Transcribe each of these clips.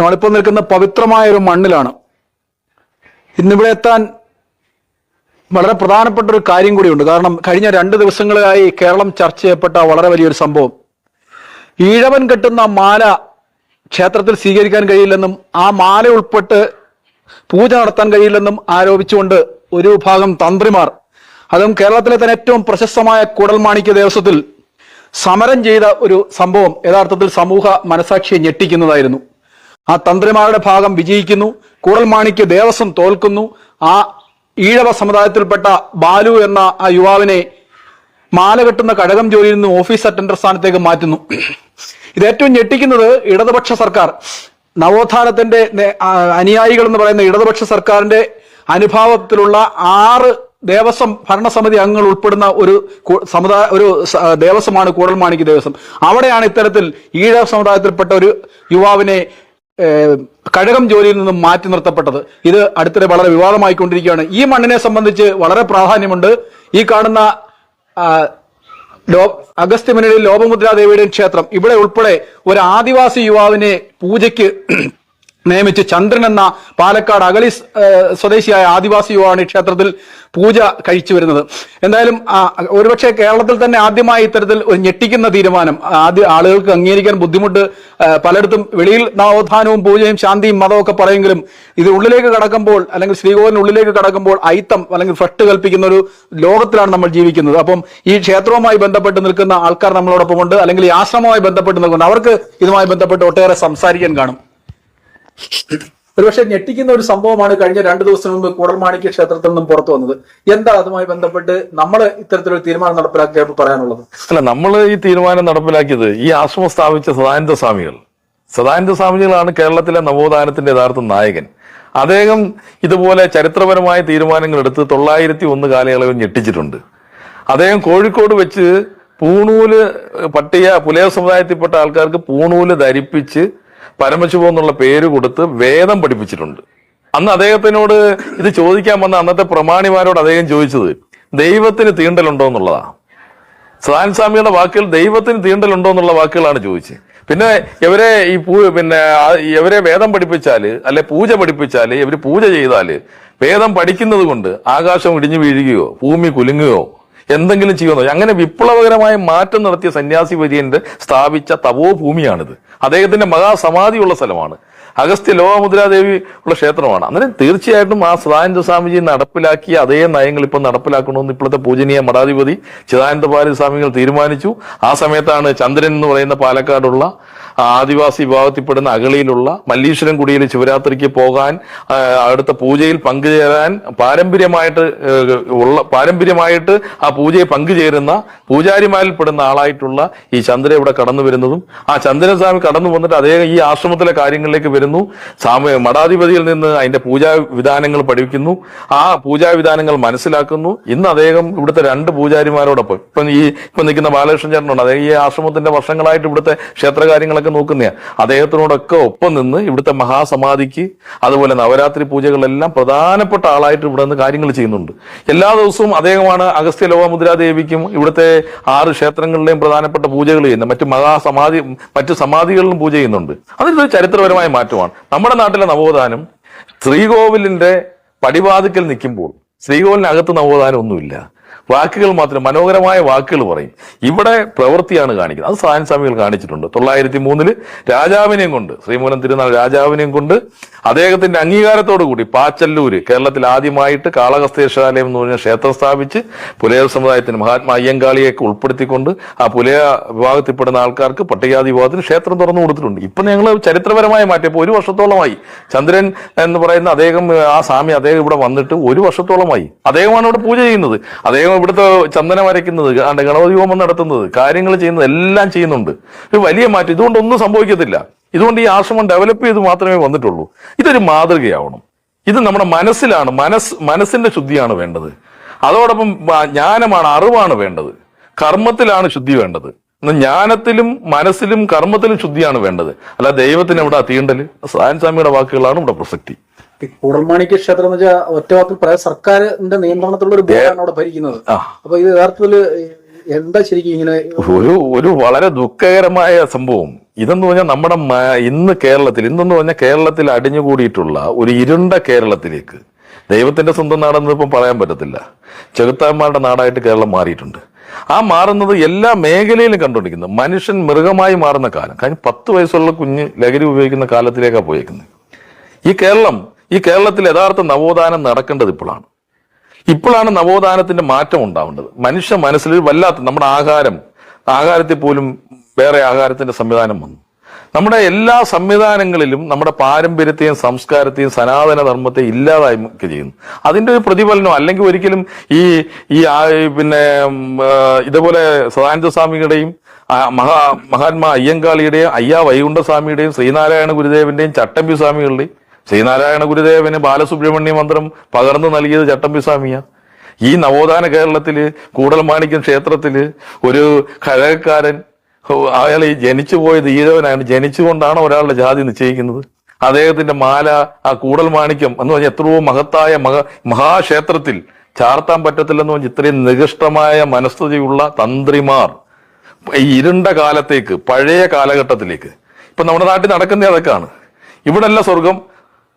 നമ്മളിപ്പോൾ നിൽക്കുന്ന പവിത്രമായ ഒരു മണ്ണിലാണ്. ഇന്നിവിടെ എത്താൻ വളരെ പ്രധാനപ്പെട്ട ഒരു കാര്യം കൂടിയുണ്ട്. കാരണം കഴിഞ്ഞ രണ്ട് ദിവസങ്ങളായി കേരളം ചർച്ച ചെയ്യപ്പെട്ട വളരെ വലിയൊരു സംഭവം. ഈഴവൻ കെട്ടുന്ന മാല ക്ഷേത്രത്തിൽ സ്വീകരിക്കാൻ കഴിയില്ലെന്നും ആ മാല ഉൾപ്പെട്ട് പൂജ നടത്താൻ കഴിയില്ലെന്നും ആരോപിച്ചുകൊണ്ട് ഒരു വിഭാഗം തന്ത്രിമാർ അതും കേരളത്തിലെ തന്നെ ഏറ്റവും പ്രശസ്തമായ കൂടൽമാണിക്യ ദേവസ്വത്തിൽ സമരം ചെയ്ത ഒരു സംഭവം യഥാർത്ഥത്തിൽ സമൂഹ മനസാക്ഷിയെ ഞെട്ടിക്കുന്നതായിരുന്നു. ആ തന്ത്രിമാരുടെ ഭാഗം വിജയിക്കുന്നു. കൂടൽമാണിക്ക് ദേവസ്വം തോൽക്കുന്നു. ആ ഈഴവ സമുദായത്തിൽപ്പെട്ട ബാലു എന്ന ആ യുവാവിനെ മാല കെട്ടുന്ന കഴകം ജോലിയിൽ നിന്ന് ഓഫീസ് അറ്റൻഡർ സ്ഥാനത്തേക്ക് മാറ്റുന്നു. ഇത് ഏറ്റവും ഞെട്ടിക്കുന്നത് ഇടതുപക്ഷ സർക്കാർ. നവോത്ഥാനത്തിന്റെ അനുയായികൾ എന്ന് പറയുന്ന ഇടതുപക്ഷ സർക്കാരിന്റെ അനുഭാവത്തിലുള്ള ആറ് ദേവസ്വം ഭരണസമിതി അംഗങ്ങൾ ഉൾപ്പെടുന്ന ഒരു സമുദായ ഒരു ദേവസ്വമാണ് കൂടൽമാണിക്ക് ദേവസ്വം. അവിടെയാണ് ഇത്തരത്തിൽ ഈഴവ സമുദായത്തിൽപ്പെട്ട ഒരു യുവാവിനെ കഴകം ജോലിയിൽ നിന്നും മാറ്റി നിർത്തപ്പെട്ടത്. ഇത് അടുത്തിടെ വളരെ വിവാദമായിക്കൊണ്ടിരിക്കുകയാണ്. ഈ മണ്ണിനെ സംബന്ധിച്ച് വളരെ പ്രാധാന്യമുണ്ട്. ഈ കാണുന്ന ലോപമുദ്രാദേവിയുടെ അഗസ്ത്യമുനിയിൽ ലോപമുദ്രാദേവിയുടെയും ക്ഷേത്രം. ഇവിടെ ഉൾപ്പെടെ ഒരു ആദിവാസി യുവാവിനെ പൂജയ്ക്ക് നിയമിച്ച് ചന്ദ്രൻ എന്ന പാലക്കാട് അഗളി സ്വദേശിയായ ആദിവാസി യുവാണ് ഈ ക്ഷേത്രത്തിൽ പൂജ കഴിച്ചു വരുന്നത്. എന്തായാലും ഒരുപക്ഷെ കേരളത്തിൽ തന്നെ ആദ്യമായി ഇത്തരത്തിൽ ഒരു ഞെട്ടിക്കുന്ന തീരുമാനം. ആദ്യ ആളുകൾക്ക് അംഗീകരിക്കാൻ ബുദ്ധിമുട്ട് പലയിടത്തും വെളിയിൽ നവോത്ഥാനവും പൂജയും ശാന്തിയും മതവും ഒക്കെ പറയുമെങ്കിലും ഇത് ഉള്ളിലേക്ക് കടക്കുമ്പോൾ അല്ലെങ്കിൽ ശ്രീകോവിലിന് ഉള്ളിലേക്ക് കടക്കുമ്പോൾ ഐത്തം അല്ലെങ്കിൽ ഫട്ട് കൽപ്പിക്കുന്ന ഒരു ലോകത്തിലാണ് നമ്മൾ ജീവിക്കുന്നത്. അപ്പം ഈ ക്ഷേത്രവുമായി ബന്ധപ്പെട്ട് നിൽക്കുന്ന ആൾക്കാർ നമ്മളോടൊപ്പം ഉണ്ട്. അല്ലെങ്കിൽ ഈ ആശ്രമവുമായി ബന്ധപ്പെട്ട് നിൽക്കുന്നുണ്ട് അവർക്ക് ഇതുമായി ബന്ധപ്പെട്ട് ഒട്ടേറെ സംസാരിക്കാൻ കാണും. ഒരുപക്ഷെ ഞെട്ടിക്കുന്ന ഒരു സംഭവമാണ് കഴിഞ്ഞ രണ്ടു ദിവസം മുമ്പ് കൂടൽമാണിക്യ ക്ഷേത്രത്തിൽ നിന്നും പുറത്തു വന്നത്. എന്താ അതുമായി ബന്ധപ്പെട്ട് നമ്മൾ ഇത്തരത്തിലൊരു തീരുമാനം നടപ്പിലാക്കിയപ്പോൾ പറയാനുള്ളത്? അല്ല നമ്മൾ ഈ തീരുമാനം നടപ്പിലാക്കിയത് ഈ ആശ്രമം സ്ഥാപിച്ച സദാനന്ദ സ്വാമികൾ. സദാനന്ദ സ്വാമികളാണ് കേരളത്തിലെ നവോത്ഥാനത്തിന്റെ യഥാർത്ഥ നായകൻ. അദ്ദേഹം ഇതുപോലെ ചരിത്രപരമായ തീരുമാനങ്ങൾ എടുത്ത് തൊള്ളായിരത്തി ഒന്ന് കാലയളവിൽ ഞെട്ടിച്ചിട്ടുണ്ട്. അദ്ദേഹം കോഴിക്കോട് വെച്ച് പൂണൂൽ പട്ടിക പുലയ സമുദായത്തിൽപ്പെട്ട ആൾക്കാർക്ക് പൂണൂൽ ധരിപ്പിച്ച് പരമശിവം എന്നുള്ള പേര് കൊടുത്ത് വേദം പഠിപ്പിച്ചിട്ടുണ്ട്. അന്ന് അദ്ദേഹത്തിനോട് ഇത് ചോദിക്കാൻ വന്ന അന്നത്തെ പ്രമാണിമാരോട് അദ്ദേഹം ചോദിച്ചത് ദൈവത്തിന് തീണ്ടലുണ്ടോ എന്നുള്ളതാ? സദാൻ സ്വാമിയുടെ വാക്കുകൾ ദൈവത്തിന് തീണ്ടലുണ്ടോ എന്നുള്ള വാക്കുകളാണ് ചോദിച്ചത്. പിന്നെ ഇവരെ ഈ പൂ പിന്നെ ഇവരെ വേദം പഠിപ്പിച്ചാൽ അല്ലെ പൂജ പഠിപ്പിച്ചാൽ ഇവർ പൂജ ചെയ്താൽ വേദം പഠിക്കുന്നത് കൊണ്ട് ആകാശം ഇടിഞ്ഞു വീഴുകയോ ഭൂമി കുലുങ്ങുകയോ എന്തെങ്കിലും ചെയ്യുമെന്നോ. അങ്ങനെ വിപ്ലവകരമായ മാറ്റം നടത്തിയ സന്യാസി വര്യന്റെ സ്ഥാപിച്ച തപോ ഭൂമിയാണിത്. അദ്ദേഹത്തിന്റെ മഹാസമാധിയുള്ള സ്ഥലമാണ്. അഗസ്ത്യ ലോകമുദ്രാദേവി ഉള്ള ക്ഷേത്രമാണ്. അന്നേരം തീർച്ചയായിട്ടും ആ സദാനന്ദ സ്വാമിജി നടപ്പിലാക്കിയ അതേ നയങ്ങൾ ഇപ്പം നടപ്പിലാക്കണമെന്ന് ഇപ്പോഴത്തെ പൂജനീയ മഠാധിപതി ചിദാനന്ദ പാലസ്വാമികൾ തീരുമാനിച്ചു. ആ സമയത്താണ് ചന്ദ്രൻ എന്ന് പറയുന്ന പാലക്കാടുള്ള ആദിവാസി വിഭാഗത്തിൽപ്പെടുന്ന അഗളിയിലുള്ള മല്ലീശ്വരം കുടിയിൽ ശിവരാത്രിക്ക് പോകാൻ അടുത്ത പൂജയിൽ പങ്കുചേരാൻ പാരമ്പര്യമായിട്ട് ഉള്ള പാരമ്പര്യമായിട്ട് ആ പൂജയെ പങ്കുചേരുന്ന പൂജാരിമാരിൽ പെടുന്ന ആളായിട്ടുള്ള ഈ ചന്ദ്രൻ ഇവിടെ കടന്നു വരുന്നതും ആ ചന്ദ്രസ്വാമി കടന്നു വന്നിട്ട് അദ്ദേഹം ഈ ആശ്രമത്തിലെ കാര്യങ്ങളിലേക്ക് വരുന്നു. സാമ മഠാധിപതിയിൽ നിന്ന് അതിന്റെ പൂജാ വിധാനങ്ങൾ പഠിക്കുന്നു ആ പൂജാ വിധാനങ്ങൾ മനസ്സിലാക്കുന്നു. ഇന്ന് അദ്ദേഹം ഇവിടുത്തെ രണ്ട് പൂജാരിമാരോടൊപ്പം ഇപ്പം ഈ ഇപ്പം നിൽക്കുന്ന ബാലകൃഷ്ണൻ ചേട്ടനുണ്ട്. അദ്ദേഹം ഈ ആശ്രമത്തിന്റെ വർഷങ്ങളായിട്ട് ഇവിടുത്തെ ക്ഷേത്ര കാര്യങ്ങളൊക്കെ നോക്കുന്നതാണ് അദ്ദേഹത്തിനോടൊക്കെ ഒപ്പം നിന്ന് ഇവിടുത്തെ മഹാസമാധിക്ക് അതുപോലെ നവരാത്രി പൂജകളെല്ലാം പ്രധാനപ്പെട്ട ആളായിട്ട് ഇവിടെ നിന്ന് കാര്യങ്ങൾ ചെയ്യുന്നുണ്ട്. എല്ലാ ദിവസവും അദ്ദേഹമാണ് അഗസ്ത്യ ലോകമുദ്രാദേവിക്കും ഇവിടുത്തെ ആറ് ക്ഷേത്രങ്ങളിലെയും പ്രധാനപ്പെട്ട പൂജകൾ ചെയ്യുന്നത്. മറ്റു മഹാസമാധി മറ്റു സമാധികളിലും പൂജ ചെയ്യുന്നുണ്ട്. അതൊരു ചരിത്രപരമായ മാറ്റമാണ്. നമ്മുടെ നാട്ടിലെ നവോത്ഥാനം ശ്രീകോവിലിന്റെ പടിവാതിക്കൽ നിൽക്കുമ്പോൾ ശ്രീകോവിലിനകത്ത് നവോത്ഥാനം ഒന്നുമില്ല. വാക്കുകൾ മാത്രം മനോഹരമായ വാക്കുകൾ പറയും. ഇവിടെ പ്രവൃത്തിയാണ് കാണിക്കുന്നത്. അത് സായൻ സ്വാമികൾ കാണിച്ചിട്ടുണ്ട്. തൊള്ളായിരത്തി മൂന്നിൽ രാജാവിനെയും കൊണ്ട് ശ്രീമൂലം തിരുനാൾ രാജാവിനെയും കൊണ്ട് അദ്ദേഹത്തിന്റെ അംഗീകാരത്തോടു കൂടി പാച്ചല്ലൂര് കേരളത്തിൽ ആദ്യമായിട്ട് കാളഹസ്തേശാലയം എന്ന് പറഞ്ഞ ക്ഷേത്രം സ്ഥാപിച്ച് പുലയ സമുദായത്തിന് മഹാത്മാ അയ്യങ്കാളിയൊക്കെ ഉൾപ്പെടുത്തിക്കൊണ്ട് ആ പുലയ വിഭാഗത്തിൽപ്പെടുന്ന ആൾക്കാർക്ക് പട്ടികാതി വിഭാഗത്തിന് ക്ഷേത്രം തുറന്നു കൊടുത്തിട്ടുണ്ട്. ഇപ്പൊ ഞങ്ങൾ ചരിത്രപരമായ മാറ്റം ഒരു വർഷത്തോളമായി. ചന്ദ്രൻ എന്ന് പറയുന്ന അദ്ദേഹം ആ സ്വാമി അദ്ദേഹം ഇവിടെ വന്നിട്ട് ഒരു വർഷത്തോളമായി. അദ്ദേഹമാണ് ഇവിടെ പൂജ ചെയ്യുന്നത്. അദ്ദേഹം ഇവിടുത്തെ ചന്ദനം വരയ്ക്കുന്നത് ഗണപതി ഹോമം നടത്തുന്നത് കാര്യങ്ങൾ ചെയ്യുന്നത് എല്ലാം ചെയ്യുന്നുണ്ട്. ഒരു വലിയ മാറ്റം. ഇതുകൊണ്ടൊന്നും സംഭവിക്കത്തില്ല. ഇതുകൊണ്ട് ഈ ആശ്രമം ഡെവലപ്പ് ചെയ്ത് മാത്രമേ വന്നിട്ടുള്ളൂ. ഇതൊരു മാതൃകയാവണം. ഇത് നമ്മുടെ മനസ്സിലാണ്. മനസ്സ് മനസ്സിന്റെ ശുദ്ധിയാണ് വേണ്ടത്. അതോടൊപ്പം ജ്ഞാനമാണ് അറിവാണ് വേണ്ടത്. കർമ്മത്തിലാണ് ശുദ്ധി വേണ്ടത്. ജ്ഞാനത്തിലും മനസ്സിലും കർമ്മത്തിലും ശുദ്ധിയാണ് വേണ്ടത്. അല്ല ദൈവത്തിന് ഇവിടെ തീണ്ടൽ? സായൻ സ്വാമിയുടെ വാക്കുകളാണ് ഇവിടെ പ്രസക്തി. ഈ കൂടൽമാണിക്യ ക്ഷേത്രം എന്ന് വെച്ചാൽ ഒറ്റവാക്കിൽ പറയാം. സർക്കാരിന്റെ നിയന്ത്രണത്തിലുള്ള ഒരു ബോർഡാണ് അവിടെ ഭരിക്കുന്നത്. അപ്പൊ ഇത് യഥാർത്ഥത്തിൽ എന്താ ശരിക്കും ഇങ്ങനെ ഒരു ഒരു വളരെ ദുഃഖകരമായ സംഭവം. ഇതെന്ന് പറഞ്ഞാൽ നമ്മുടെ ഇന്ന് കേരളത്തിൽ ഇന്നെന്ന് പറഞ്ഞാൽ കേരളത്തിൽ അടിഞ്ഞുകൂടിയിട്ടുള്ള ഒരു ഇരുണ്ട കേരളത്തിലേക്ക്. ദൈവത്തിന്റെ സ്വന്തം നാടെന്ന് ഇപ്പം പറയാൻ പറ്റത്തില്ല. ചെകുത്താന്മാരുടെ നാടായിട്ട് കേരളം മാറിയിട്ടുണ്ട്. ആ മാറുന്നത് എല്ലാ മേഖലയിലും കണ്ടുകൊണ്ടിരിക്കുന്നത് മനുഷ്യൻ മൃഗമായി മാറുന്ന കാലം. കഴിഞ്ഞ പത്ത് വയസ്സുള്ള കുഞ്ഞ് ലഹരി ഉപയോഗിക്കുന്ന കാലത്തിലേക്കാണ് പോയേക്കുന്നത്. ഈ കേരളം ഈ കേരളത്തിൽ യഥാർത്ഥ നവോത്ഥാനം നടക്കേണ്ടത് ഇപ്പോഴാണ്. ഇപ്പോഴാണ് നവോത്ഥാനത്തിന്റെ മാറ്റം ഉണ്ടാവേണ്ടത്. മനുഷ്യ മനസ്സിൽ വല്ലാത്ത നമ്മുടെ ആഹാരം ആഹാരത്തിൽ പോലും വേറെ ആഹാരത്തിന്റെ സംവിധാനം വന്നു. നമ്മുടെ എല്ലാ സംവിധാനങ്ങളിലും നമ്മുടെ പാരമ്പര്യത്തെയും സംസ്കാരത്തെയും സനാതന ധർമ്മത്തെയും ഇല്ലാതായി ചെയ്യുന്നു. അതിന്റെ ഒരു പ്രതിഫലനം അല്ലെങ്കിൽ ഒരിക്കലും ഈ ഈ പിന്നെ ഇതുപോലെ സദാനന്ദ സ്വാമികളുടെയും മഹാ മഹാത്മാ അയ്യങ്കാളിയുടെയും അയ്യാ വൈകുണ്ഠസ്വാമിയുടെയും ശ്രീനാരായണ ഗുരുദേവന്റെയും ചട്ടമ്പി സ്വാമികളുടെയും ശ്രീനാരായണ ഗുരുദേവന് ബാലസുബ്രഹ്മണ്യ മന്ത്രം പകർന്നു നൽകിയത് ചട്ടമ്പി സ്വാമിയാ ഈ നവോത്ഥാന കേരളത്തിൽ കൂടൽമാണിക്യം ക്ഷേത്രത്തിൽ ഒരു കഴകക്കാരൻ അയാൾ ഈ ജനിച്ചു പോയ ധീരവനാണ് ജനിച്ചുകൊണ്ടാണ് ഒരാളുടെ ജാതി നിശ്ചയിക്കുന്നത്. അദ്ദേഹത്തിന്റെ മാല ആ കൂടൽ മാണിക്യം എന്ന് പറഞ്ഞാൽ എത്രയോ മഹത്തായ മഹ മഹാക്ഷേത്രത്തിൽ ചാർത്താൻ പറ്റത്തില്ലെന്ന് പറഞ്ഞാൽ ഇത്രയും നികൃഷ്ടമായ മനസ്ഥിതിയുള്ള തന്ത്രിമാർ ഇരുണ്ട കാലത്തേക്ക് പഴയ കാലഘട്ടത്തിലേക്ക്. ഇപ്പൊ നമ്മുടെ നാട്ടിൽ നടക്കുന്ന അതൊക്കെയാണ്. ഇവിടല്ല സ്വർഗം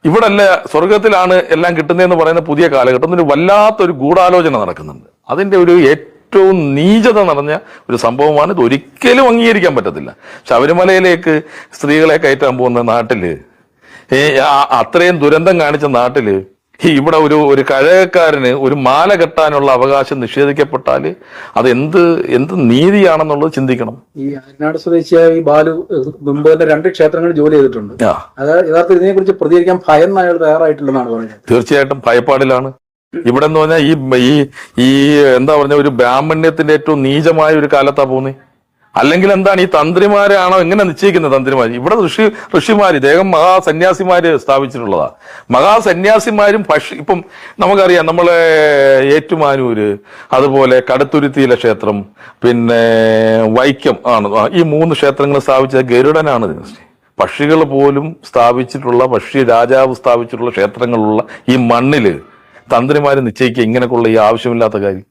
ഇവിടല്ല സ്വർഗത്തിലാണ് എല്ലാം കിട്ടുന്നതെന്ന് പറയുന്ന പുതിയ കാലഘട്ടം. ഒരു വല്ലാത്തൊരു ഗൂഢാലോചന നടക്കുന്നുണ്ട്. അതിന്റെ ഒരു ഏറ്റവും നീചത നിറഞ്ഞ ഒരു സംഭവമാണ് ഇത്. ഒരിക്കലും അംഗീകരിക്കാൻ പറ്റത്തില്ല. ശബരിമലയിലേക്ക് സ്ത്രീകളെ കയറ്റാൻ പോകുന്ന നാട്ടിൽ അത്രയും ദുരന്തം കാണിച്ച നാട്ടിൽ ഈ ഇവിടെ ഒരു ഒരു കഴകക്കാരന് ഒരു മാല കെട്ടാനുള്ള അവകാശം നിഷേധിക്കപ്പെട്ടാൽ അത് എന്ത് എന്ത് നീതിയാണെന്നുള്ളത് ചിന്തിക്കണം. ഈ അയനാട് സ്വദേശിയായ ബാലു മുമ്പ് തന്നെ രണ്ട് ക്ഷേത്രങ്ങളിൽ ജോലി ചെയ്തിട്ടുണ്ട്. അതായത് അത് ഇതിനെ കുറിച്ച് പ്രതികരിക്കാൻ ഭയം അയാൾ തയ്യാറായിട്ടില്ലെന്നാണ് പറയുന്നത് തീർച്ചയായിട്ടും ഭയപ്പാടിലാണ്. ഇവിടെ എന്ന് പറഞ്ഞാൽ ഈ ഈ ഈ എന്താ പറഞ്ഞ ഒരു ബ്രാഹ്മണ്യത്തിന്റെ ഏറ്റവും നീചമായ ഒരു കാലത്താ പോകുന്നത് അല്ലെങ്കിൽ എന്താണ് ഈ തന്ത്രിമാരാണോ എങ്ങനെ നിശ്ചയിക്കുന്നത് തന്ത്രിമാർ? ഇവിടെ ഋഷി ഋഷിമാർ ഇദ്ദേഹം മഹാസന്യാസിമാര് സ്ഥാപിച്ചിട്ടുള്ളതാ. മഹാസന്യാസിമാരും പക്ഷി ഇപ്പം നമുക്കറിയാം നമ്മളെ ഏറ്റുമാനൂര് അതുപോലെ കടുത്തുരുത്തിയിലെ ക്ഷേത്രം പിന്നെ വൈക്കം ആണ്. ഈ മൂന്ന് ക്ഷേത്രങ്ങൾ സ്ഥാപിച്ച ഗരുഡനാണ് ഇതിന്. പക്ഷികൾ പോലും സ്ഥാപിച്ചിട്ടുള്ള പക്ഷി രാജാവ് സ്ഥാപിച്ചിട്ടുള്ള ക്ഷേത്രങ്ങളുള്ള ഈ മണ്ണിൽ തന്ത്രിമാര് നിശ്ചയിക്കുക ഇങ്ങനെയൊക്കെയുള്ള ഈ ആവശ്യമില്ലാത്ത കാര്യം.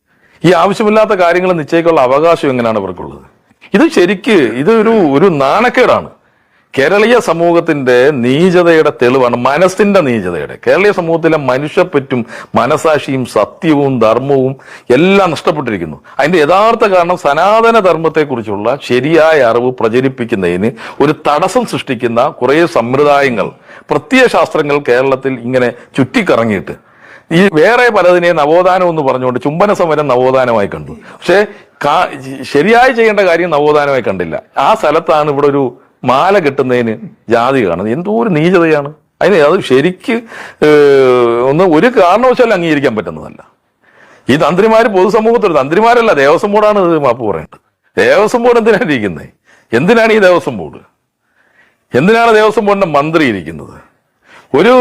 ഈ ആവശ്യമില്ലാത്ത കാര്യങ്ങൾ നിശ്ചയിക്കാനുള്ള അവകാശം എങ്ങനെയാണ് ഇവർക്കുള്ളത്? ഇത് ശരിക്ക് ഇതൊരു ഒരു നാണക്കേടാണ്. കേരളീയ സമൂഹത്തിന്റെ നീചതയുടെ തെളിവാണ് മനസ്സിന്റെ നീചതയുടെ. കേരളീയ സമൂഹത്തിലെ മനുഷ്യപ്പറ്റും മനസാക്ഷിയും സത്യവും ധർമ്മവും എല്ലാം നഷ്ടപ്പെട്ടിരിക്കുന്നു. അതിന്റെ യഥാർത്ഥ കാരണം സനാതന ധർമ്മത്തെക്കുറിച്ചുള്ള ശരിയായ അറിവ് പ്രചരിപ്പിക്കുന്നതിന് ഒരു തടസ്സം സൃഷ്ടിക്കുന്ന കുറേ സമ്പ്രദായങ്ങൾ പ്രത്യയശാസ്ത്രങ്ങൾ കേരളത്തിൽ ഇങ്ങനെ ചുറ്റിക്കറങ്ങിയിട്ട്. ഈ വേറെ പലതിനെ നവോത്ഥാനം എന്ന് പറഞ്ഞുകൊണ്ട് ചുംബന സമരം നവോത്ഥാനമായി കണ്ടു. പക്ഷേ ശരിയായി ചെയ്യേണ്ട കാര്യം നവോത്ഥാനമായി കണ്ടില്ല. ആ സ്ഥലത്താണ് ഇവിടെ ഒരു മാല കെട്ടുന്നതിന് ജാതി കാണുന്നത്. എന്തോ ഒരു നീചതയാണ്. അതിന് അത് ശരിക്ക് ഒന്ന് ഒരു കാരണവശാലും അംഗീകരിക്കാൻ പറ്റുന്നതല്ല. ഈ തന്ത്രിമാര് പൊതുസമൂഹത്തിൽ തന്ത്രിമാരല്ല ദേവസ്വം ബോർഡാണ് ഇത് മാപ്പ് പറയേണ്ടത്. ദേവസ്വം ബോർഡ് എന്തിനാണ് ഇരിക്കുന്നത് എന്തിനാണ് ഈ ദേവസ്വം ബോർഡ്? എന്തിനാണ് ദേവസ്വം ബോർഡിന്റെ മന്ത്രി ഇരിക്കുന്നത്? ഒരു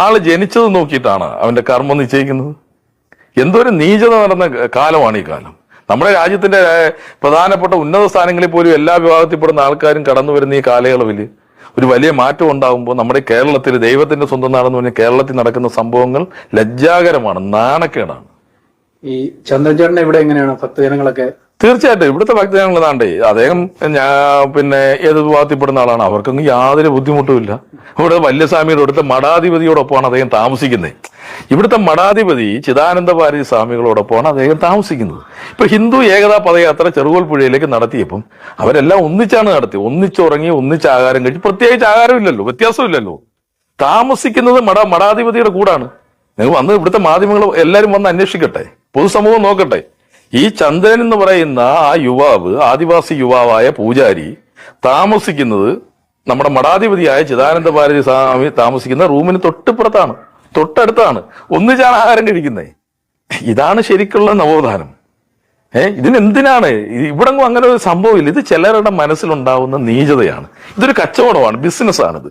ആൾ ജനിച്ചത് നോക്കിയിട്ടാണ് അവന്റെ കർമ്മം നിശ്ചയിക്കുന്നത്. എന്തൊരു നീചത നടന്ന കാലമാണ് ഈ കാലം. നമ്മുടെ രാജ്യത്തിന്റെ പ്രധാനപ്പെട്ട ഉന്നത സ്ഥാനങ്ങളിൽ പോലും എല്ലാ വിഭാഗത്തിൽപ്പെടുന്ന ആൾക്കാരും കടന്നു വരുന്ന ഈ കാലയളവിൽ ഒരു വലിയ മാറ്റം ഉണ്ടാകുമ്പോൾ നമ്മുടെ കേരളത്തിൽ ദൈവത്തിന്റെ സ്വന്തം നാടെന്ന് പറഞ്ഞ കേരളത്തിൽ നടക്കുന്ന സംഭവങ്ങൾ ലജ്ജാകരമാണ് നാണക്കേടാണ്. ഈ ചന്ദ്രചേട്ടൻ ഇവിടെ എങ്ങനെയാണ് ഭക്തജനങ്ങളൊക്കെ തീർച്ചയായിട്ടും. ഇവിടുത്തെ ഭക്തജനങ്ങൾ അദ്ദേഹം ഞാൻ പിന്നെ ഏത് വിഭാഗത്തിൽപ്പെടുന്ന ആളാണ്. അവർക്കൊന്നും യാതൊരു ബുദ്ധിമുട്ടുമില്ല ഇവിടെ വല്യസ്വാമിയുടെ അടുത്ത മഠാധിപതിയോടൊപ്പമാണ് അദ്ദേഹം താമസിക്കുന്നത്. ഇവിടുത്തെ മഠാധിപതി ചിദാനന്ദ ഭാരതി സ്വാമികളോടൊപ്പമാണ് അദ്ദേഹം താമസിക്കുന്നത്. ഇപ്പൊ ഹിന്ദു ഏകതാ പദയാത്ര ചെറുകോൽപ്പുഴയിലേക്ക് നടത്തിയപ്പം അവരെല്ലാം ഒന്നിച്ചാണ് നടത്തി ഒന്നിച്ചുറങ്ങി ഒന്നിച്ച് ആഹാരം കഴിച്ച്. പ്രത്യേകിച്ച് ആഹാരമില്ലല്ലോ വ്യത്യാസമില്ലല്ലോ. താമസിക്കുന്നത് മഠ മഠാധിപതിയുടെ കൂടാണ്. നിങ്ങൾ വന്ന് ഇവിടുത്തെ മാധ്യമങ്ങൾ എല്ലാവരും വന്ന് അന്വേഷിക്കട്ടെ. പൊതുസമൂഹം നോക്കട്ടെ. ഈ ചന്ദ്രൻ എന്ന് പറയുന്ന ആ യുവാവ് ആദിവാസി യുവാവായ പൂജാരി താമസിക്കുന്നത് നമ്മുടെ മഠാധിപതിയായ ചിദാനന്ദ ഭാരതി സ്വാമി താമസിക്കുന്ന റൂമിന് തൊട്ടിപ്പുറത്താണ് തൊട്ടടുത്താണ്. ഒന്നിച്ചാണ് ആഹാരം കഴിക്കുന്നത് ഇതാണ് ശരിക്കുള്ള നവോത്ഥാനം. ഏ ഇതിനെന്തിനാണ്? ഇവിടെ അങ്ങനെ ഒരു സംഭവമില്ല. ഇത് ചിലരുടെ മനസ്സിലുണ്ടാവുന്ന നീചതയാണ്. ഇതൊരു കച്ചവടമാണ് ബിസിനസ്സാണിത്.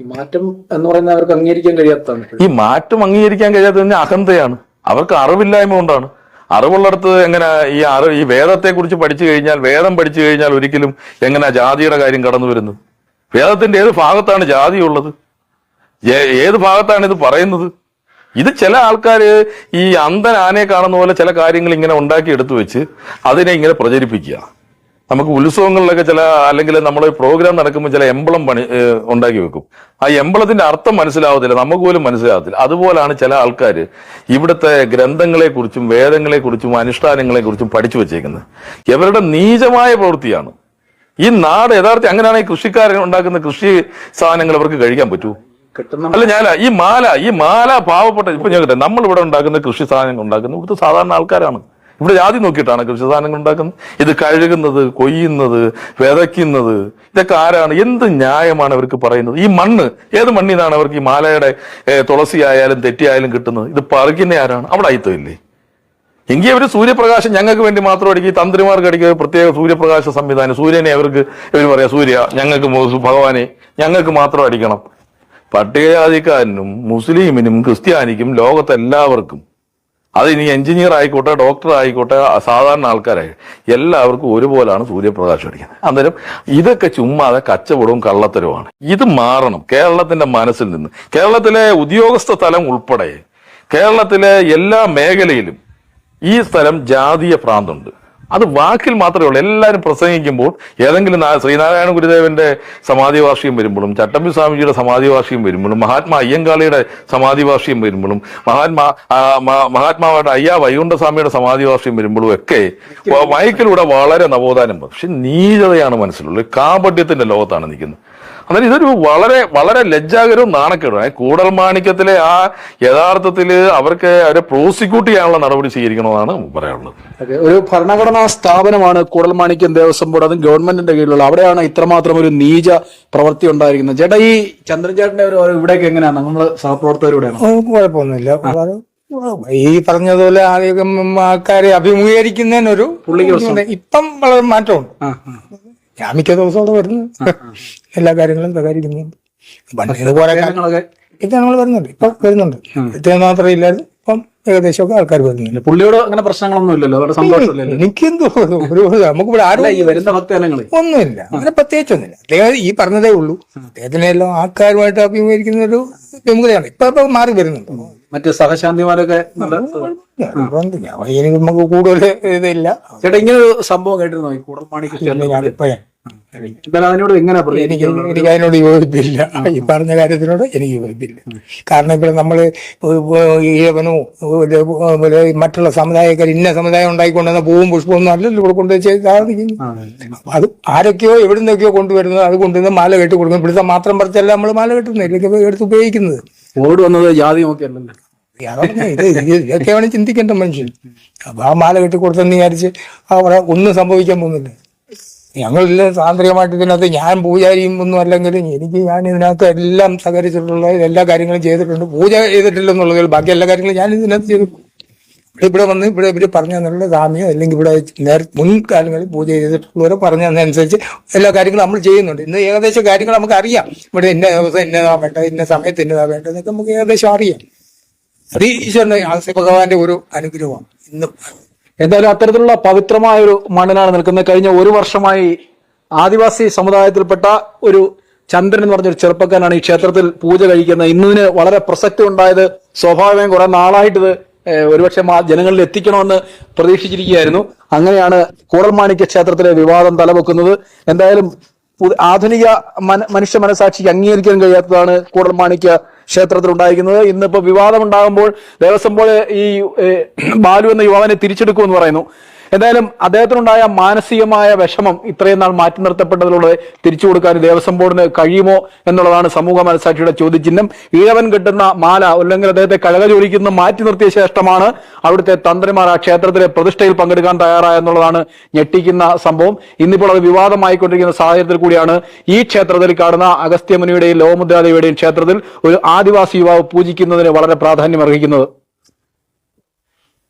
മാറ്റം എന്ന് പറയുന്നത് അവർക്ക് അംഗീകരിക്കാൻ കഴിയാത്തതാണ്. ഈ മാറ്റം അംഗീകരിക്കാൻ കഴിയാത്തതിന് അഹന്തയാണ്. അവർക്ക് അറിവില്ലായ്മ കൊണ്ടാണ്. അറിവുള്ളിടത്ത് എങ്ങനെ ഈ അറി ഈ വേദത്തെ കുറിച്ച് പഠിച്ചു കഴിഞ്ഞാൽ വേദം പഠിച്ചു കഴിഞ്ഞാൽ ഒരിക്കലും എങ്ങനെ ജാതിയുടെ കാര്യം കടന്നു വരുന്നത്? വേദത്തിന്റെ ഏത് ഭാഗത്താണ് ജാതി ഉള്ളത് ഏത് ഭാഗത്താണ് ഇത് പറയുന്നത്? ഇത് ചില ആൾക്കാർ ഈ അന്ധൻ ആനയെ കാണുന്ന പോലെ ചില കാര്യങ്ങൾ ഇങ്ങനെ ഉണ്ടാക്കി എടുത്തു വെച്ച് അതിനെ ഇങ്ങനെ പ്രചരിപ്പിക്കുക. നമുക്ക് ഉത്സവങ്ങളിലൊക്കെ ചില അല്ലെങ്കിൽ നമ്മൾ പ്രോഗ്രാം നടക്കുമ്പോൾ ചില എംബളം പണി ഉണ്ടാക്കി വെക്കും. ആ എംബളത്തിന്റെ അർത്ഥം മനസ്സിലാവത്തില്ല നമുക്ക് പോലും മനസ്സിലാവത്തില്ല. അതുപോലാണ് ചില ആൾക്കാർ ഇവിടുത്തെ ഗ്രന്ഥങ്ങളെ കുറിച്ചും വേദങ്ങളെ കുറിച്ചും അനുഷ്ഠാനങ്ങളെ കുറിച്ചും പഠിച്ചു വെച്ചേക്കുന്നത്. ഇവരുടെ നീചമായ പ്രവൃത്തിയാണ്. ഈ നാട് യഥാർത്ഥം അങ്ങനെയാണെങ്കിൽ കൃഷിക്കാരൻ ഉണ്ടാക്കുന്ന കൃഷി സാധനങ്ങൾ അവർക്ക് കഴിക്കാൻ പറ്റൂ? അല്ല ഞാൻ ഈ മാല ഈ മാല പാവപ്പെട്ട ഇപ്പൊ ഞാൻ നമ്മൾ ഇവിടെ ഉണ്ടാക്കുന്ന കൃഷി സാധനങ്ങൾ ഉണ്ടാക്കുന്ന ഇവിടുത്തെ സാധാരണ ആൾക്കാരാണ്. ഇവിടെ ജാതി നോക്കിയിട്ടാണ് കൃഷി സാധനങ്ങൾ ഉണ്ടാക്കുന്നത്. ഇത് കഴുകുന്നത് കൊയ്യുന്നത് വിതയ്ക്കുന്നത്. ഇതൊക്കെ ആരാണ്? എന്ത് ന്യായമാണ് അവർക്ക് പറയുന്നത്? ഈ മണ്ണ് ഏത് മണ്ണിൽ നിന്നാണ് അവർക്ക് ഈ മാലയുടെ തുളസി ആയാലും തെറ്റിയായാലും കിട്ടുന്നത്? ഇത് പറിക്കുന്ന ആരാണ്? അവിടെ അയിത്തമില്ലേ? എങ്കിൽ അവർ സൂര്യപ്രകാശം ഞങ്ങൾക്ക് വേണ്ടി മാത്രം അടിക്കും തന്ത്രിമാർക്ക് അടിക്കുക പ്രത്യേക സൂര്യപ്രകാശ സംവിധാനം. സൂര്യനെ അവർക്ക് ഇവർ പറയാം സൂര്യ ഞങ്ങൾക്ക് ഭഗവാനെ ഞങ്ങൾക്ക് മാത്രം അടിക്കണം. പട്ടികജാതിക്കാരനും മുസ്ലിമിനും ക്രിസ്ത്യാനിക്കും ലോകത്തെല്ലാവർക്കും അത് ഇനി എഞ്ചിനീയർ ആയിക്കോട്ടെ ഡോക്ടർ ആയിക്കോട്ടെ സാധാരണ ആൾക്കാരായി. എല്ലാവർക്കും ഒരുപോലാണ് സൂര്യപ്രകാശം അടിക്കുന്നത്. അന്നേരം ഇതൊക്കെ ചുമ്മാതെ കച്ചവടവും കള്ളത്തരവുമാണ്. ഇത് മാറണം. കേരളത്തിന്റെ മനസ്സിൽ നിന്ന്. കേരളത്തിലെ ഉദ്യോഗസ്ഥ തലം ഉൾപ്പെടെ കേരളത്തിലെ എല്ലാ മേഖലയിലും ഈ സ്ഥലം ജാതീയ ഭ്രാന്തുണ്ട്. അത് വാക്കിൽ മാത്രമേ ഉള്ളൂ. എല്ലാവരും പ്രസംഗിക്കുമ്പോൾ ഏതെങ്കിലും ശ്രീനാരായണ ഗുരുദേവന്റെ സമാധി വാർഷികം വരുമ്പോഴും ചട്ടമ്പി സ്വാമിജിയുടെ സമാധി വാർഷികം വരുമ്പോഴും മഹാത്മാ അയ്യങ്കാളിയുടെ സമാധി വാർഷികം വരുമ്പോഴും മഹാത്മാ അയ്യാ മഹാത്മാവായിട്ട് അയ്യാ വൈകുണ്ഠസ്വാമിയുടെ സമാധി വാർഷികം വരുമ്പോഴും ഒക്കെ മയക്കിലൂടെ വളരെ നവോത്ഥാനം. പക്ഷെ നീചതയാണ് മനസ്സിലുള്ളത്. കാപട്യത്തിന്റെ ലോകത്താണ് നിൽക്കുന്നത്. അന്നേരം ഇതൊരു വളരെ വളരെ ലജ്ജാകരവും നാണക്കേടും. കൂടൽ മാണിക്യത്തിലെ ആ യഥാർത്ഥത്തിൽ അവർക്ക് അവരെ പ്രോസിക്യൂട്ട് ചെയ്യാനുള്ള നടപടി സ്വീകരിക്കണമെന്നാണ് പറയാനുള്ളത്. ഒരു ഭരണഘടനാ സ്ഥാപനമാണ് കൂടൽ കൂടൽമാണിക്യം ദേവസ്വം ബോർഡ്. അതും ഗവൺമെന്റിന്റെ കീഴിലുള്ള. അവിടെയാണ് ഇത്രമാത്രം ഒരു നീച പ്രവൃത്തി ഉണ്ടായിരിക്കുന്നത്. ചേട്ടാ ഈ ചന്ദ്രൻ ചേട്ടന്റെ ഒരു ഇവിടേക്ക് എങ്ങനെയാണ്? നമ്മൾ സഹപ്രവർത്തകരുടെയാണ്. കുഴപ്പമൊന്നുമില്ല. ഈ പറഞ്ഞതുപോലെ ആദ്യം ആൾക്കാരെ അഭിമുഖീകരിക്കുന്നതിനൊരു ഇപ്പം വളരെ മാറ്റമുണ്ട്. ഞാൻ മിക്ക ദിവസവും അവിടെ വരുന്നു എല്ലാ കാര്യങ്ങളും സഹകരിക്കുന്നുണ്ട് പണ്ട് ഇതുപോലെ ഇത് ഞങ്ങൾ വരുന്നുണ്ട്. ഇപ്പൊ വരുന്നുണ്ട്. ഇത് മാത്രമേ ഇല്ലായിരുന്നു ഇപ്പം ഏകദേശമൊക്കെ ആൾക്കാർ വരുന്നുണ്ട്. പുള്ളിയോട് അങ്ങനെ പ്രശ്നങ്ങളൊന്നും ഇല്ലല്ലോ. വളരെ സന്തോഷമില്ലല്ലോ. എനിക്കെന്തോ ഒരു നമുക്കിവിടെ ആരും അല്ല ഈ വരുന്ന ഒന്നുമില്ല. അങ്ങനെ പ്രത്യേകിച്ചൊന്നുമില്ല. അദ്ദേഹം ഈ പറഞ്ഞതേ ഉള്ളൂ. അദ്ദേഹത്തിനെ എല്ലാം ആൾക്കാരുമായിട്ട് അഭിമുഖീകരിക്കുന്ന ഒരു വിമുഖതയാണ് ഇപ്പൊ ഇപ്പൊ മാറി വരുന്നുണ്ട്. മറ്റേ സഹശാന്തിമാരൊക്കെ നമുക്ക് കൂടുതൽ ഇതില്ല. ചേട്ടാ ഇങ്ങനെ ഒരു സംഭവം കേട്ടിരുന്നോ? ഈ കൂടൽമാണിക്ക് എന്തായാലും അതിനോട് എങ്ങനെ എനിക്ക് എനിക്ക് അതിനോട് യോജിപ്പില്ല. ഈ പറഞ്ഞ കാര്യത്തിനോട് എനിക്ക് യോജിപ്പില്ല. കാരണം ഇവിടെ നമ്മൾ ഈഴവനോ ഒരു മറ്റുള്ള സമുദായക്കാർ ഇന്ന സമുദായം ഉണ്ടായിക്കൊണ്ടുവന്ന പൂവും പുഷ്പവും ഒന്നും അല്ലല്ലോ ഇവിടെ കൊണ്ടുവച്ച് സാധിക്കുന്നു. അത് ആരൊക്കെയോ എവിടെ നിന്നൊക്കെയോ കൊണ്ടുവരുന്നത് അത് കൊണ്ടുവന്ന് മാല കെട്ടി കൊടുക്കുന്നു. ഇവിടുത്തെ മാത്രം പറിച്ചല്ല നമ്മൾ മാല കെട്ടുന്നത്. ഇല്ലെങ്കിൽ എടുത്ത് ഉപയോഗിക്കുന്നത്. ഓട് വന്നത് ജാതി നോക്കിയല്ലല്ലോ ഇത് ഇതൊക്കെയാണ് ചിന്തിക്കേണ്ട മനുഷ്യൻ. അപ്പൊ ആ മാല കെട്ടി കൊടുത്തെന്ന് വിചാരിച്ച് അവിടെ ഒന്നും സംഭവിക്കാൻ പോകുന്നില്ല. ഞങ്ങളില്ല താന്ത്രികമായിട്ട് ഇതിനകത്ത് ഞാൻ പൂജാരിയും ഒന്നും അല്ലെങ്കിലും എനിക്ക് ഞാൻ ഇതിനകത്ത് എല്ലാം സഹകരിച്ചിട്ടുള്ള എല്ലാ കാര്യങ്ങളും ചെയ്തിട്ടുണ്ട്. പൂജ ചെയ്തിട്ടില്ലെന്നുള്ളതിൽ ബാക്കി എല്ലാ കാര്യങ്ങളും ഞാൻ ഇതിനകത്ത് ചെയ്തിട്ടുണ്ട് ഇവിടെ ഇവിടെ വന്ന് ഇവിടെ ഇവർ പറഞ്ഞു തന്നുള്ള സാമ്യം അല്ലെങ്കിൽ ഇവിടെ നേര മുൻകാലങ്ങളിൽ പൂജ ചെയ്തിട്ടുള്ളവരെ പറഞ്ഞു തന്നതനുസരിച്ച് എല്ലാ കാര്യങ്ങളും നമ്മൾ ചെയ്യുന്നുണ്ട്. ഇന്ന് ഏകദേശം കാര്യങ്ങൾ നമുക്ക് അറിയാം. ഇവിടെ ഇന്ന ദിവസം ഇന്നതാ വേണ്ടത് ഇന്ന സമയത്ത് ഇന്നതാ വേണ്ടതെന്നൊക്കെ നമുക്ക് ഏകദേശം അറിയാം. അത് ഈശ്വരന്റെ ആസ്യ ഭഗവാന്റെ ഒരു അനുഗ്രഹമാണ്. ഇന്നും എന്തായാലും അത്തരത്തിലുള്ള പവിത്രമായ ഒരു മണ്ണിലാണ് നിൽക്കുന്നത്. കഴിഞ്ഞ ഒരു വർഷമായി ആദിവാസി സമുദായത്തിൽപ്പെട്ട ഒരു ചന്ദ്രൻ എന്ന് പറഞ്ഞൊരു ചെറുപ്പക്കാരനാണ് ഈ ക്ഷേത്രത്തിൽ പൂജ കഴിക്കുന്നത്. ഇന്നതിന് വളരെ പ്രസക്തി ഉണ്ടായത് സ്വാഭാവികം കുറെ നാളായിട്ട് ഇത് ഒരുപക്ഷെ ജനങ്ങളിൽ എത്തിക്കണമെന്ന് പ്രതീക്ഷിച്ചിരിക്കുകയായിരുന്നു. അങ്ങനെയാണ് കൂടൽമാണിക്യ ക്ഷേത്രത്തിലെ വിവാദം തലവെക്കുന്നത്. എന്തായാലും ആധുനിക മനുഷ്യ മനസാക്ഷിക്ക് അംഗീകരിക്കാൻ കഴിയാത്തതാണ് കൂടൽമാണിക്യ ക്ഷേത്രത്തിൽ ഉണ്ടായിരിക്കുന്നത് ഇന്നിപ്പോൾ വിവാദമുണ്ടാകുമ്പോൾ ദേവസ്വം ബോർഡ് ഈ ബാലു എന്ന യുവാവിനെ തിരിച്ചെടുക്കുമെന്ന് പറയുന്നു. എന്തായാലും അദ്ദേഹത്തിനുണ്ടായ മാനസികമായ വിഷമം ഇത്രയും നാൾ മാറ്റി നിർത്തപ്പെട്ടതിലൂടെ തിരിച്ചു കൊടുക്കാൻ ദേവസ്വം ബോർഡിന് കഴിയുമോ എന്നുള്ളതാണ് സമൂഹ മനസാക്ഷിയുടെ ചോദ്യചിഹ്നം. ഈഴവൻ കെട്ടുന്ന മാല അല്ലെങ്കിൽ അദ്ദേഹത്തെ കഴക ജോലിക്കുന്ന മാറ്റി നിർത്തിയ ശേഷമാണ് അവിടുത്തെ തന്ത്രിമാർ ആ ക്ഷേത്രത്തിലെ പ്രതിഷ്ഠയിൽ പങ്കെടുക്കാൻ തയ്യാറായെന്നുള്ളതാണ് ഞെട്ടിക്കുന്ന സംഭവം. ഇന്നിപ്പോൾ അത് വിവാദമായിക്കൊണ്ടിരിക്കുന്ന സാഹചര്യത്തിൽ കൂടിയാണ് ഈ ക്ഷേത്രത്തിൽ കാണുന്ന അഗസ്ത്യമുനിയുടെയും ലോകമുദ്രാദേവിയുടെയും ക്ഷേത്രത്തിൽ ഒരു ആദിവാസി യുവാവ് പൂജിക്കുന്നതിന് വളരെ പ്രാധാന്യം അർഹിക്കുന്നത്